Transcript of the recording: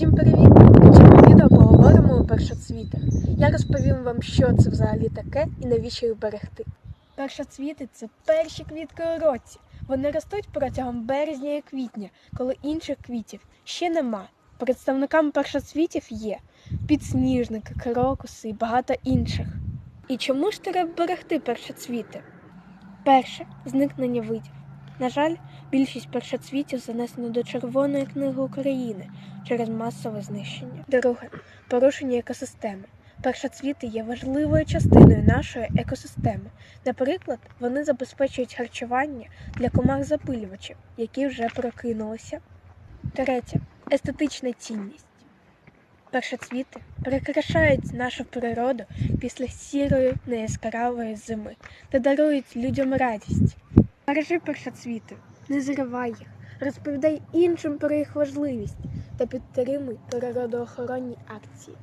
Всім привіт! У цьому відео поговоримо у першоцвітах. Я розповім вам, що це взагалі таке і навіщо їх берегти. Першоцвіти це перші квітки у році. Вони ростуть протягом березня і квітня, коли інших квітів ще нема. Представниками першоцвітів є підсніжники, крокуси і багато інших. І чому ж треба берегти першоцвіти? Перше зникнення видів. На жаль, більшість першоцвітів занесено до Червоної книги України через масове знищення. Друге порушення екосистеми. Першоцвіти є важливою частиною нашої екосистеми. Наприклад, вони забезпечують харчування для комах запилювачів, які вже прокинулися. Третє естетична цінність. Першоцвіти прикрашають нашу природу після сірої неяскравої зими та дарують людям радість. Бережи першоцвіти, не зривай їх, розповідай іншим про їх важливість та підтримуй природоохоронні акції.